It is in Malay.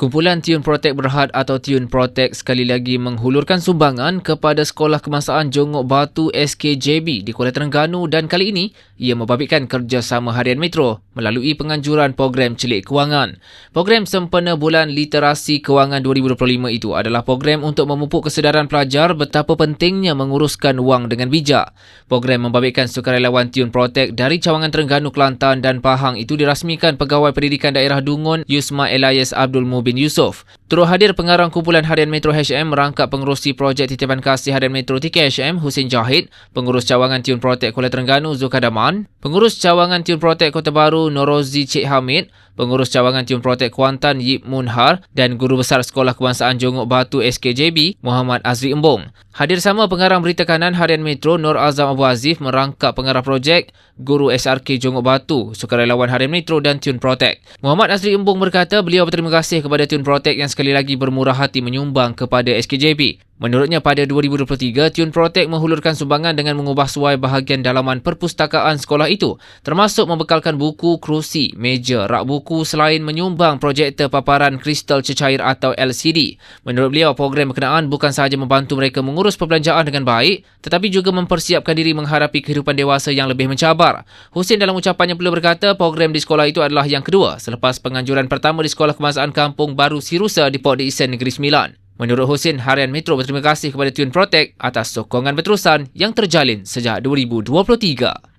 Kumpulan Tiun Protek Berhad atau Tiun Protek sekali lagi menghulurkan sumbangan kepada Sekolah Kemasaan Jongok Batu SKJB di Kuala Terengganu dan kali ini ia membabitkan kerjasama Harian Metro melalui penganjuran program Celik Kewangan. Program sempena Bulan Literasi Kewangan 2025 itu adalah program untuk memupuk kesedaran pelajar betapa pentingnya menguruskan wang dengan bijak. Program membabitkan sukarelawan Tiun Protek dari Cawangan Terengganu, Kelantan dan Pahang itu dirasmikan Pegawai Pendidikan Daerah Dungun Yusma Elias Abdul Mubin bin Yusuf. Turut hadir pengarang kumpulan Harian Metro HM merangkap pengurusi projek titipan kasih Harian Metro TKHM Husin Jahid, pengurus cawangan Tiun Protek Kuala Terengganu Zulkadaman, pengurus cawangan Tiun Protek Kota Baru Norozi Cik Hamid, pengurus cawangan Tiun Protek Kuantan Yip Munhar dan guru besar Sekolah Kebangsaan Jongok Batu SKJB Muhammad Azri Embong. Hadir sama pengarang berita kanan Harian Metro Nur Azam Abu Azif merangkap pengarah projek guru SRK Jongok Batu, sukarelawan Harian Metro dan Tiun Protek. Muhammad Azri Embong berkata beliau berterima kasih kepada Tiun Protek yang sekali lagi bermurah hati menyumbang kepada SKJB. Menurutnya pada 2023, Tune Protect menghulurkan sumbangan dengan mengubah suai bahagian dalaman perpustakaan sekolah itu termasuk membekalkan buku, kerusi, meja, rak buku selain menyumbang projektor paparan kristal cecair atau LCD. Menurut beliau, program berkenaan bukan sahaja membantu mereka mengurus perbelanjaan dengan baik tetapi juga mempersiapkan diri menghadapi kehidupan dewasa yang lebih mencabar. Husin dalam ucapannya pula berkata program di sekolah itu adalah yang kedua selepas penganjuran pertama di Sekolah Kemasaan Kampung Baru Sirusa di Port Dickson Negeri Sembilan. Menurut Husin, Harian Metro berterima kasih kepada Tune Protect atas sokongan berterusan yang terjalin sejak 2023.